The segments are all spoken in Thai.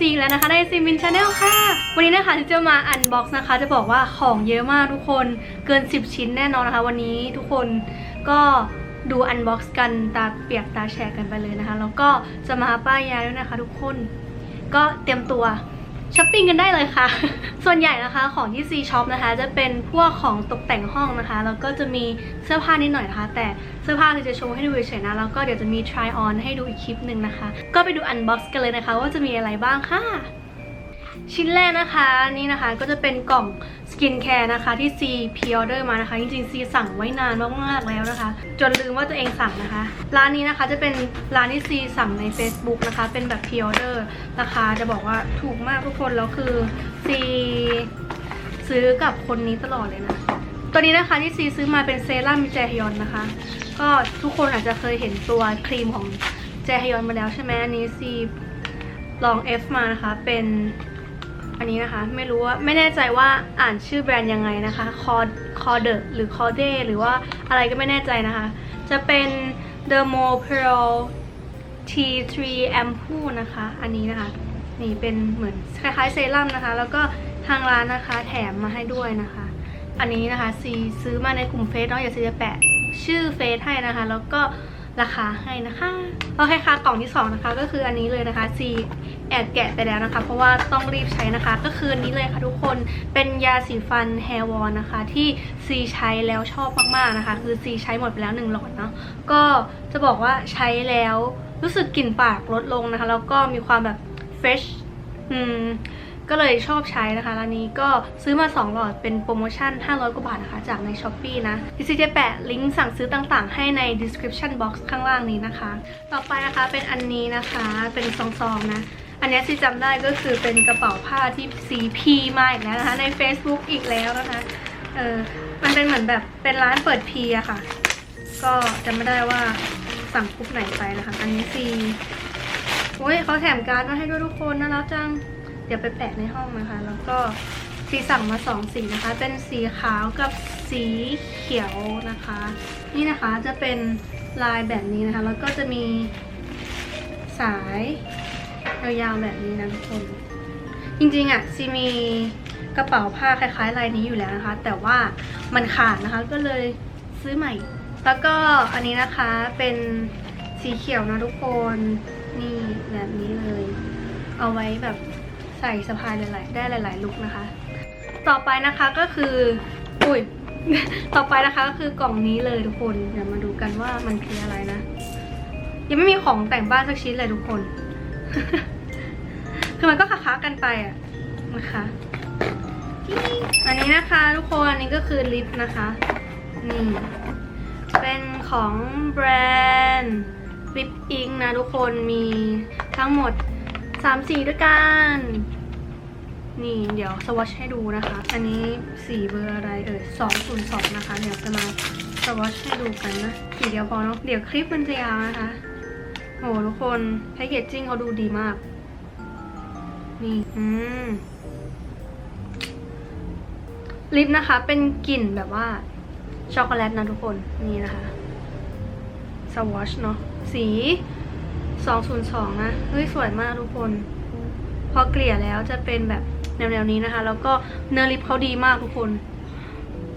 ซีแล้วนะคะในซีมินชาแนลค่ะ วันนี้นะคะที่จะมาอันบ็อกซ์นะคะ จะบอกว่าของเยอะมากทุกคนเกิน 10 ชิ้นแน่นอนนะคะ วันนี้ทุกคนก็ดูอันบ็อกซ์กันตาเปียกตาแฉกกันไปเลยนะคะ แล้วก็จะมาป้ายยาด้วยนะคะ ทุกคนก็เตรียมตัว ช้อปปิ้งกันได้เลยค่ะ ส่วนใหญ่นะคะของที่ซีช็อปนะคะ จะเป็นพวกของตกแต่งห้องนะคะ แล้วก็จะมีเสื้อผ้านิดหน่อยนะคะ แต่เสื้อผ้าคือจะโชว์ให้ดูเฉยๆนะ แล้วก็เดี๋ยวจะมี try on ให้ดูอีกคลิปหนึ่งนะคะ ก็ไปดู unbox กันเลยนะคะ ว่าจะมีอะไรบ้างค่ะ ชิ้นแรกนะคะนี่นะคะก็จะเป็นกล่องสกินแคร์นะคะที่ C p r e order มานะคะ จริงๆ C สั่งไว้นานมากๆแล้วนะคะ จนลืมว่าตัวเองสั่งนะคะ ร้านนี้นะคะจะเป็นร้านที่ C สั่งใน Facebook นะคะ เป็นแบบ p r e order ราคาจะบอกว่าถูกมากทุกคนแล้วคือ C ซื้อกับคนนี้ตลอดเลยนะ ตัวนี้นะคะที่ C ซื้อมาเป็นเซรั่มแจฮยอนนะคะ ก็ทุกคนอาจจะเคยเห็นตัวครีมของแจฮยอนมาแล้วใช่ไหมอันนี้ C ลอง F มานะคะเป็น อันนี้นะคะ ไม่รู้ว่าไม่แน่ใจว่าอ่านชื่อแบรนด์ยังไงนะคะคอคอเดหรือคอเดหรือว่าอะไรก็ไม่แน่ใจนะคะ จะเป็น Dermo Pearl T3 Ampoule นะคะ อันนี้นะคะ นี่เป็นเหมือนคล้ายๆเซรั่มนะคะ แล้วก็ทางร้านนะคะแถมมาให้ด้วยนะคะ อันนี้นะคะซีซื้อมาในกลุ่มเฟซเนาะอย่าซีจะแปะ ชื่อเฟซให้นะคะ แล้วก็ ราคาให้นะคะโอเคค่ะกล่องที่สองนะคะก็คืออันนี้เลยนะคะซีแอดแกะไปแล้วนะคะ เพราะว่าต้องรีบใช้นะคะ ก็คือนี้เลยค่ะทุกคนเป็นยาสีฟัน Hair w a l นะคะ ที่ซีใช้แล้วชอบมากๆนะคะ คือซีใช้หมดไปแล้วหนึ่งหลอดเนาะก็จะบอกว่าใช้แล้วรู้สึกกลิ่นปากลดลงนะคะ แล้วก็มีความแบบ fresh อืม ก็เลยชอบใช้นะคะร้านนี้ก็ซื้อมา 2 หลอดเป็นโปรโมชั่น 500 กว่าบาทนะคะจากใน s h อ p e e นะดิซิจะแปะลิงก์สั่งซื้อต่างๆ ให้ใน description box ข้างล่างนี้นะคะ ต่อไปนะคะเป็นอันนี้นะคะเป็นซองๆนะอันนี้ที่จำได้ก็คือเป็นกระเป๋าผ้าที่ CP มาอีกแล้วนะคะใน Facebook อีกแล้วนะคะเออมันเป็นเหมือนแบบเป็นร้านเปิดพีอะค่ะ ก็จำไม่ได้ว่าสั่งกรุ๊ปไหนไปนะคะ อันนี้ซีโอ้ยเขาแถมการ์ดมาให้ด้วยทุกคนน่ารักจัง ดี๋ยวไปแปะในห้องนะคะ แล้วก็ซีสั่งมาสองสีนะคะ เป็นสีขาวกับสีเขียวนะคะ นี่นะคะจะเป็นลายแบบนี้นะคะ แล้วก็จะมีสายยาวๆแบบนี้นะทุกคน จริงๆอะซีมีกระเป๋าผ้าคล้ายๆลายนี้อยู่แล้วนะคะ แต่ว่ามันขาดนะคะก็เลยซื้อใหม่ แล้วก็อันนี้นะคะเป็นสีเขียวนะทุกคน นี่แบบนี้เลย เอาไว้แบบ ใส่สะพายหลายๆได้หลาย ๆ ลุคนะคะ ต่อไปนะคะก็คืออุ้ยต่อไปนะคะก็คือกล่องนี้เลยทุกคนเดี๋ยวมาดูกันว่ามันคืออะไรนะ ยังไม่มีของแต่งบ้านสักชิ้นเลยทุกคน คือมันก็ค้าๆกันไปอะนะคะอันนี้นะคะทุกคนอันนี้ก็คือลิปนะคะนี่เป็นของแบรนด์ลิปอิงนะทุกคนมีทั้งหมด 3สีด้วยกัน นี่เดี๋ยวสวอชให้ดูนะคะ อันนี้สีเบอร์อะไรเอ่ย202นะคะ เดี๋ยวจะมาสวอชให้ดูกันนะ สีเดียวพอเนาะ เดี๋ยวคลิปมันจะยาวนะคะ โหทุกคนแพคเกจจิ้งเขาดูดีมาก นี่ อืมลิปนะคะ เป็นกลิ่นแบบว่าช็อกโกแลตนะทุกคน นี่นะคะ สวอชเนาะ สี 202 นะ เฮ้ย สวยมากทุกคน พอเกลี่ยแล้วจะเป็นแบบแนวๆนี้นะคะ แล้วก็เนื้อลิปเขาดีมากทุกคน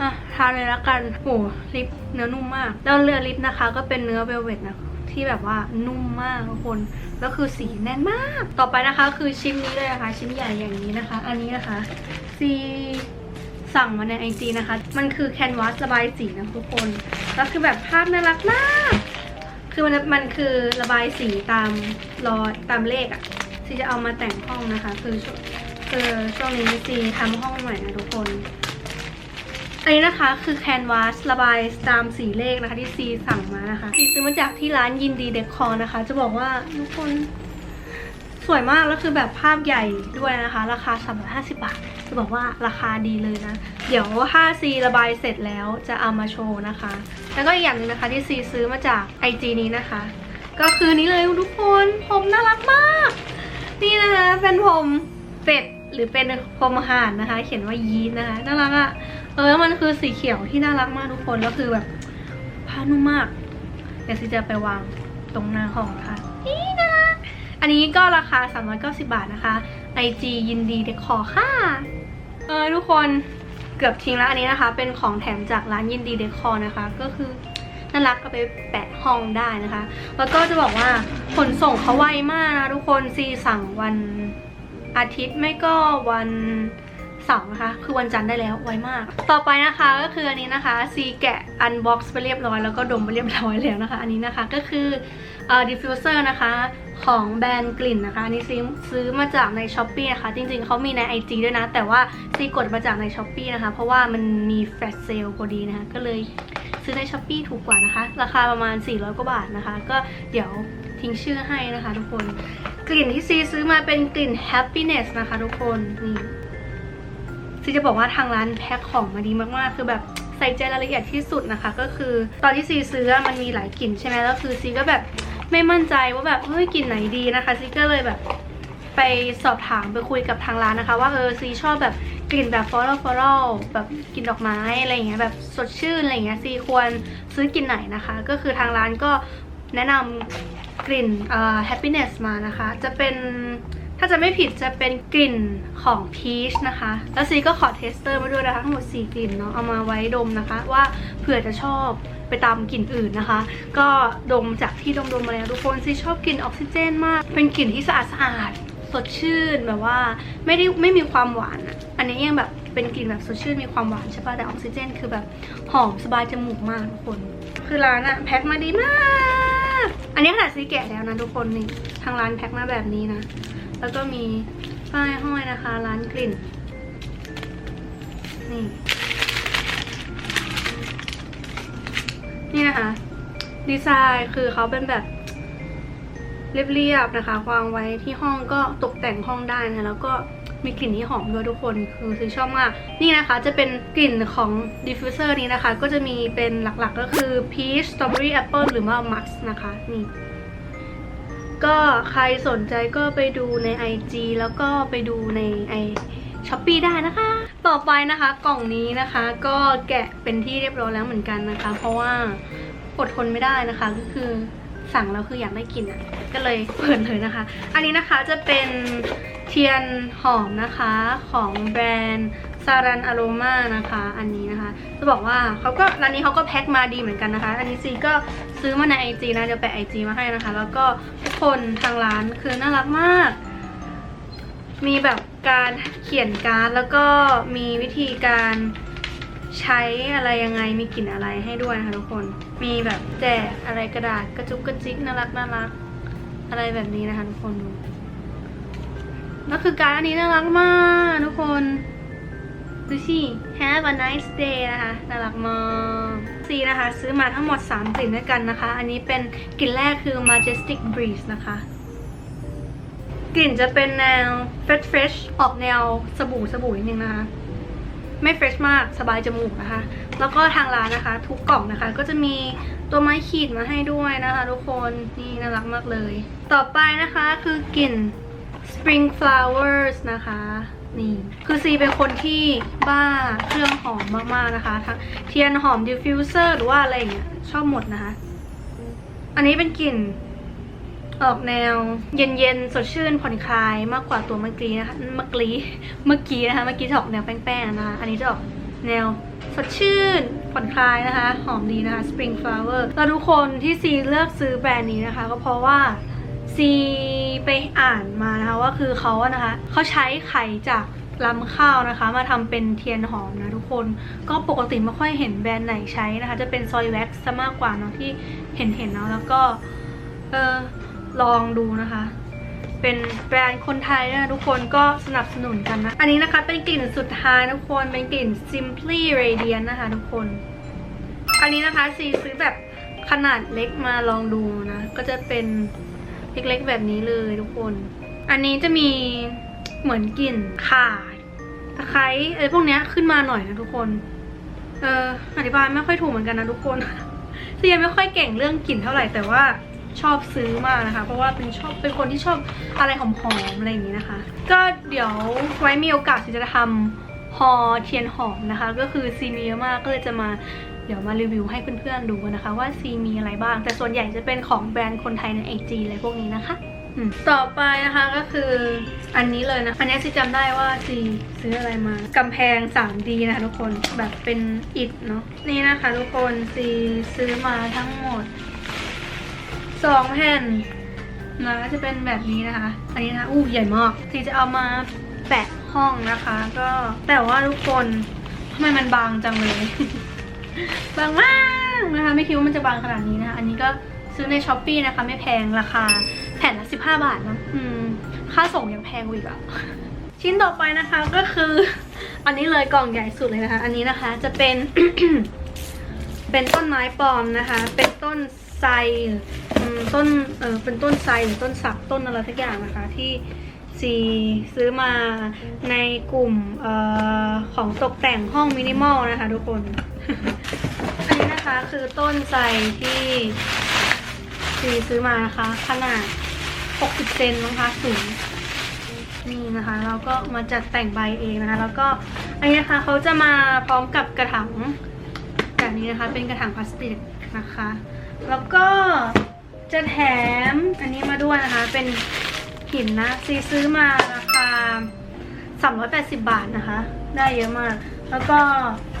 อะทาเลยละกันโหลิปเนื้อนุ่มมาก แล้วเนื้อลิปนะคะ ก็เป็นเนื้อเวลเวตนะที่แบบว่านุ่มมากทุกคน แล้วคือสีแน่นมาก ต่อไปนะคะ คือชิ้นนี้เลยนะคะ ชิ้นใหญ่อย่างนี้นะคะ อันนี้นะคะซีสั่งมาในไอจีนะคะ มันคือแคนวาสระบายสีนะทุกคน แล้วคือแบบภาพน่ารักมาก คือมันมันคือระบายสีตามรอยตามเลขอะซีจะเอามาแต่งห้องนะคะ คือช่วงคือช่วงนี้ซีทำห้องใหม่นะทุกคน อันนี้นะคะคือแคนวาสระบายตามสีเลขนะคะ ที่ซีสั่งมานะคะซีซื้อมาจากที่ร้านยินดีเดคอร์นะคะ จะบอกว่าทุกคนสวยมากแล้วคือแบบภาพใหญ่ด้วยนะคะ ราคา350บาท จะบอกว่าราคาดีเลยนะ เดี๋ยวถ้าซีระบายเสร็จแล้วจะเอามาโชว์นะคะ แล้วก็อีกอย่างหนึงนะคะที่ซีซื้อมาจาก IG นี้นะคะ ก็คือนี้เลยทุกคนผมน่ารักมาก นี่นะคะเป็นผมเป็ดหรือเป็นพรมห่านนะคะ เขียนว่ายีนนะคะน่ารักอะ่ะเออแล้วมันคือสีเขียวที่น่ารักมากทุกคนแล้วคือแบบผ้านุ่มมากเดี๋ยวซีจะไปวางตรงหน้าห้องนะคะนี่น่ารักอันนี้ก็ราคา 390 บาทนะคะ IG ยินดีเดคอค่ะ เออทุกคนเกือบทิ้งแล้วอันนี้นะคะ เป็นของแถมจากร้านยินดีเดคอนะคะ ก็คือน่ารักก็ไปแปะห้องได้นะคะ แล้วก็จะบอกว่าขนส่งเขาไวมากนะทุกคนซีสั่งวันอาทิตย์ไม่ก็วันเสาร์นะคะ คือวันจันทร์ได้แล้วไวมาก ต่อไปนะคะก็คืออันนี้นะคะซีแกะอันบ็อกซ์ไปเรียบร้อยแล้วก็ดมไปเรียบร้อยแล้วนะคะ อันนี้นะคะก็คือเอ่อดิฟฟิวเซอร์นะคะ ของแบรนด์กลิ่นนะคะอันนี้ซื้อซื้อมาจากในช้อปปีนะคะ จริงๆเขามีใน IG ด้วยนะ แต่ว่าซีกดมาจากในช้อปปีนะคะ เพราะว่ามันมีแฟลชเซลพอดีนะคะ ก็เลยซื้อในช้อปปีถูกกว่านะคะ ราคาประมาณ 400 กว่าบาทนะคะ ก็เดี๋ยวทิ้งชื่อให้นะคะทุกคน กลิ่นที่ซีซื้อมาเป็นกลิ่น happiness นะคะทุกคนนี่ซีจะบอกว่าทางร้านแพ็คของมาดีมากๆ คือแบบใส่ใจรายละเอียดที่สุดนะคะ ก็คือตอนที่ซีซื้อมันมีหลายกลิ่นใช่ไหมแล้วคือซีก็แบบ ไม่มั่นใจว่าแบบเฮ้ยกลิ่นไหนดีนะคะซีก็เลยแบบไปสอบถามไปคุยกับทางร้านนะคะ ว่าเออซีชอบแบบกลิ่นแบบฟลอรัลฟลอรัลแบบกลิ่นดอกไม้อะไรอย่างเงี้ยแบบสดชื่นอะไรอย่างเงี้ยซีควรซื้อกลิ่นไหนนะคะ ก็คือทางร้านก็แนะนำกลิ่นเอ่อ happiness มานะคะ จะเป็นถ้าจะไม่ผิดจะเป็นกลิ่นของพีชนะคะ แล้วซีก็ขอเทสเตอร์มาด้วยนะคะ ทั้งหมด 4 กลิ่นเนาะเอามาไว้ดมนะคะ ว่าเผื่อจะชอบ ไปตามกลิ่นอื่นนะคะ ก็ดมจากที่ดมๆมาแล้วทุกคนซีชอบกลิ่นออกซิเจนมาก เป็นกลิ่นที่สะอาดสะอาดสดชื่นแบบว่าไม่ได้ไม่มีความหวานอะอันนี้ยังแบบเป็นกลิ่นแบบสดชื่นมีความหวานใช่ปะแต่ออกซิเจน คือแบบหอมสบายจมูกมากทุกคน คือร้านอะแพ็คมาดีมาก อันนี้ขนาดซีแกะแล้วนะทุกคนนี่ทางร้านแพ็คมาแบบนี้นะ แล้วก็มีป้ายห้อยนะคะ ร้านกลิ่นนี่ นี่นะคะ ดีไซน์คือเขาเป็นแบบเรียบๆนะคะ วางไว้ที่ห้องก็ตกแต่งห้องได้นะแล้วก็มีกลิ่นที่หอมด้วยทุกคนคือซื้อชอบมาก นี่นะคะจะเป็นกลิ่นของ diffuser นี้นะคะ ก็จะมีเป็นหลักๆก็คือ peach strawberry apple หรือว่า max นะคะนี่ก็ใครสนใจก็ไปดูใน IG แล้วก็ไปดูในไอช้อปปีได้นะคะ ต่อไปนะคะกล่องนี้นะคะก็แกะเป็นที่เรียบร้อยแล้วเหมือนกันนะคะ เพราะว่าอดทนไม่ได้นะคะก็คือสั่งแล้วคืออยากได้กินอะก็เลยเปิดเลยนะคะ อันนี้นะคะจะเป็นเทียนหอมนะคะของแบรนด์ซารันอโรมานะคะ อันนี้นะคะ จะบอกว่าเขาก็ร้านนี้เขาก็แพ็คมาดีเหมือนกันนะคะ อันนี้ซีก็ซื้อมาใน IG นะเดี๋ยวแปะ IG มาให้นะคะ แล้วก็ทุกคนทางร้านคือน่ารักมาก มีแบบ การเขียนการ์ดแล้วก็มีวิธีการใช้อะไรยังไงมีกลิ่นอะไรให้ด้วยนะคะทุกคน มีแบบแจกอะไรกระดาษกระจุกกระจิกน่ารักน่ารักอะไรแบบนี้นะคะทุกคนดูแล้วคือการดอันนี้น่ารักมากทุกคนดูสิ Have a nice day นะคะน่ารักมากซีนะคะ ซื้อมาทั้งหมด 3 กลิ่นด้วยกันนะคะ อันนี้เป็นกลิ่นแรกคือ Majestic Breeze นะคะ กลิ่นจะเป็นแนวเฟรชเฟรชออกแนวสบู่สบู่นิดนึงนะคะ ไม่เฟรชมากสบายจมูกนะคะ แล้วก็ทางร้านนะคะ ทุกกล่องนะคะ ก็จะมีตัวไม้ขีดมาให้ด้วยนะคะ ทุกคนนี่น่ารักมากเลย ต่อไปนะคะคือกลิ่น Spring Flowers นะคะนี่คือซีเป็นคนที่บ้าเครื่องหอมมากๆนะคะทั้งเทียนหอม diffuser หรือว่าอะไรอย่างเงี้ยชอบหมดนะคะ อันนี้เป็นกลิ่น ออกแนวเย็นๆ สดชื่นผ่อนคลายมากกว่าตัวเมื่อกี้นะคะ เมื่อกี้ เมื่อกี้นะคะ เมื่อกี้จะออกแนวแป้งๆนะคะ อันนี้จะออกแนวสดชื่นผ่อนคลายนะคะ หอมดีนะคะ Spring Flower แล้วทุกคนที่ซีเลือกซื้อแบรนด์นี้นะคะ ก็เพราะว่าซีไปอ่านมานะคะว่าคือเขาอะนะคะเขาใช้ไข่จากลำข้าวนะคะ มาทำเป็นเทียนหอมนะทุกคนก็ปกติไม่ค่อยเห็นแบรนด์ไหนใช้นะคะ จะเป็นซอยแว็กซ์ซะมากกว่าเนาะที่เห็นเห็นๆเนาะแล้วก็เออ ลองดูนะคะ เป็นแบรนด์คนไทยนะทุกคนก็สนับสนุนกันนะ อันนี้นะคะเป็นกลิ่นสุดท้ายทุกคนเป็นกลิ่น Simply Radiant นะคะทุกคน อันนี้นะคะซีซื้อแบบขนาดเล็กมาลองดูนะ ก็จะเป็นเล็กๆแบบนี้เลยทุกคน อันนี้จะมีเหมือนกลิ่นข่าตะไคร้อะไรพวกเนี้ยขึ้นมาหน่อยนะทุกคน เอออธิบายไม่ค่อยถูกเหมือนกันนะทุกคนซียังไม่ค่อยเก่งเรื่องกลิ่นเท่าไหร่แต่ว่า ชอบซื้อมากนะคะ เพราะว่าเป็นชอบเป็นคนที่ชอบอะไรหอมๆอะไรอย่างนี้นะคะ ก็เดี๋ยวไว้มีโอกาสจะทำฮอเทียนหอมนะคะ ก็คือซีมีเยอะมากก็เลยจะมาเดี๋ยวมารีวิวให้เพื่อนๆดูนะคะว่าซีมีอะไรบ้าง แต่ส่วนใหญ่จะเป็นของแบรนด์คนไทยในไอจีอะไรพวกนี้นะคะต่อไปนะคะก็คืออันนี้เลยนะอันนี้ซีจำได้ว่าซีซื้ออะไรมากำแพง 3D นะคะทุกคนแบบเป็นอิฐเนาะนี่นะคะทุกคนซีซื้อมาทั้งหมด สองแผ่นนะจะเป็นแบบนี้นะคะ อันนี้นะอู้ใหญ่มากซีจะเอามาแปะห้องนะคะ ก็แต่ว่าทุกคนทำไมมันบางจังเลย บางมากนะคะ ไม่คิดว่ามันจะบางขนาดนี้นะคะ อันนี้ก็ซื้อในช้อปปีนะคะ ไม่แพงราคาแผ่นละ15บห้าบาทเนะอืม ค่าส่งยังแพงกว่าอีกอะชิ้นต่อไปนะคะก็คือ อันนี้เลยกล่องใหญ่สุดเลยนะคะ อันนี้นะคะจะเป็น เป็นต้นไม้ปลอมนะคะ เป็นต้นไทร ต้นเออเป็นต้นไทรหรือต้นสักต้นอะไรสักอย่างนะคะ ที่ซีซื้อมาในกลุ่มออของตกแต่งห้องมินิมอลนะคะทุกคน อันนี้นะคะคือต้นไทรที่ซีซื้อมานะคะ ขนาด 60 เซนนะคะสูงนี่นะคะเราก็มาจัดแต่งใบเองนะคะ แล้วก็อันนี้นะคะเขาจะมาพร้อมกับกระถางแบบนี้นะคะ เป็นกระถางพลาสติกนะคะ แล้วก็ จะแถมอันนี้มาด้วยนะคะ เป็นหินนะซีซื้อมาราคา 380 บาทนะคะ ได้เยอะมาก แล้วก็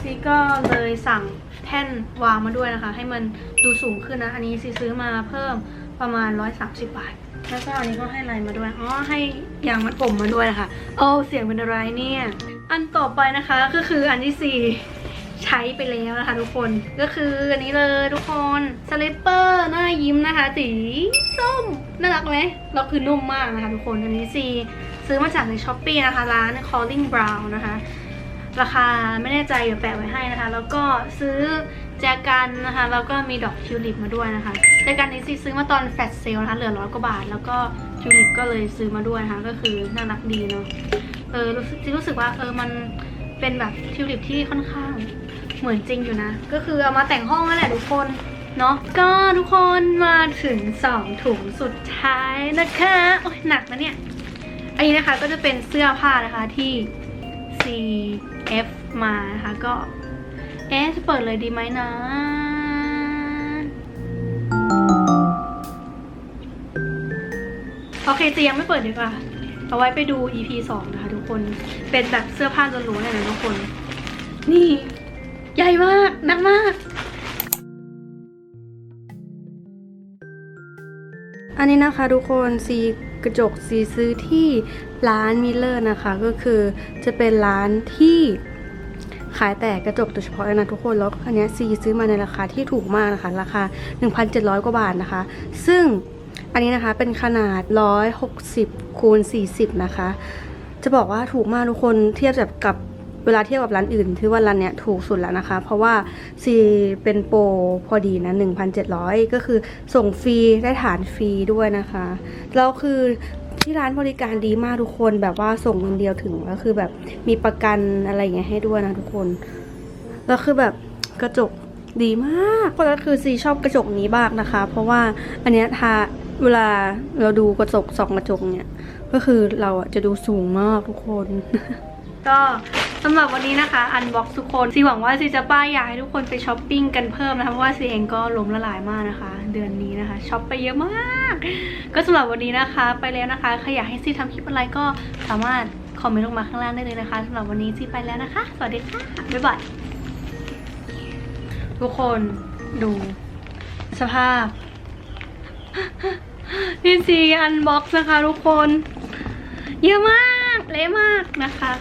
ซีก็เลยสั่งแท่นวางมาด้วยนะคะ ให้มันดูสูงขึ้นนะ อันนี้ซีซื้อมาเพิ่มประมาณ 130 บาท แล้วก็อันนี้ก็ให้อะไรมาด้วย อ๋อ ให้ยางมัดผมมาด้วยนะคะโอ้เสียงเป็นอะไรเนี่ย อันต่อไปนะคะก็คืออันที่สี่ ใช้ไปแล้วนะคะทุกคนก็คืออันนี้เลยทุกคนสลิปเปอร์หน้ายิ้มนะคะ สีส้มน่ารักไหมแล้วคือนุ่มมากนะคะทุกคนอันนี้ซีซื้อมาจากในช้อปปีนะคะ ร้าน Calling Brown นะคะ ราคาไม่แน่ใจเดี๋ยวแปะไว้ให้นะคะ แล้วก็ซื้อแจกันนะคะ แล้วก็มีดอกทิวลิปมาด้วยนะคะแจกันนี้ซีซื้อมาตอนแฟลชเซลนะคะเหลือร้อยกว่าบาท แล้วก็ทิวลิปก็เลยซื้อมาด้วยนะคะ ก็คือน่ารักดีเนาะเออรู้สึกรู้สึกว่าเออมัน เป็นแบบทิวลิปที่ค่อนข้างเหมือนจริงอยู่นะ ก็คือเอามาแต่งห้องนั่นแหละทุกคนเนาะก็ทุกคนมาถึงสองถุงสุดท้ายนะคะโอ้ยหนักนะเนี่ย อันนี้นะคะก็จะเป็นเสื้อผ้านะคะที่ CF มานะคะก็เอ๊จะเปิดเลยดีไหมนะโอเคจะยังไม่เปิดดีกว่า เอาไว้ไปดู EP 2 นะคะทุกคน เป็นแบบเสื้อผ้าล้วนๆเลยนะทุกคน นี่ ใหญ่มากหนักมาก อันนี้นะคะทุกคนซีกระจกซีซื้อที่ร้านมิลเลอร์นะคะ ก็คือจะเป็นร้านที่ขายแต่กระจกโดยเฉพาะเลยนะทุกคนแล้วอันนี้ซีซื้อมาในราคาที่ถูกมากนะคะ ราคา 1,700 กว่าบาทนะคะ ซึ่ง อันนี้นะคะเป็นขนาด 160คูณ40 นะคะ จะบอกว่าถูกมากทุกคนเทียบแบบกับเวลาเทียบกับร้านอื่นถือว่าร้านเนี้ยถูกสุดแล้วนะคะ เพราะว่าซีเป็นโปรพอดีนะ 1,700 ก็คือส่งฟรีได้ฐานฟรีด้วยนะคะแล้วคือที่ร้านบริการดีมากทุกคนแบบว่าส่งเงินเดียวถึงแล้วคือแบบมีประกันอะไรอย่างเงี้ยให้ด้วยนะทุกคนแล้วคือแบบกระจกดีมากก็คือซีชอบกระจกนี้มากนะคะ เพราะว่าอันเนี้ยทา เวลาเราดูกระจกสองกระจกเนี่ย ก็คือเราอะจะดูสูงมากทุกคน ก็สำหรับวันนี้นะคะ อันบ็อกทุกคนซีหวังว่าซีจะป้ายอยากให้ทุกคนไปช้อปปิ้งกันเพิ่มนะคะเพราะว่าซีเองก็ล้มละลายมากนะคะ เดือนนี้นะคะช็อปไปเยอะมาก ก็สำหรับวันนี้นะคะ ไปแล้วนะคะใครอยากให้ซีทำคลิปอะไรก็สามารถคอมเมนต์ลงมาข้างล่างได้เลยนะคะสำหรับวันนี้ซีไปแล้วนะคะ สวัสดีค่ะบ๊ายบายทุกคนดูสภาพ พี่ซีอันบ็อกซ์นะคะทุกคน เยอะมาก เละมากนะคะ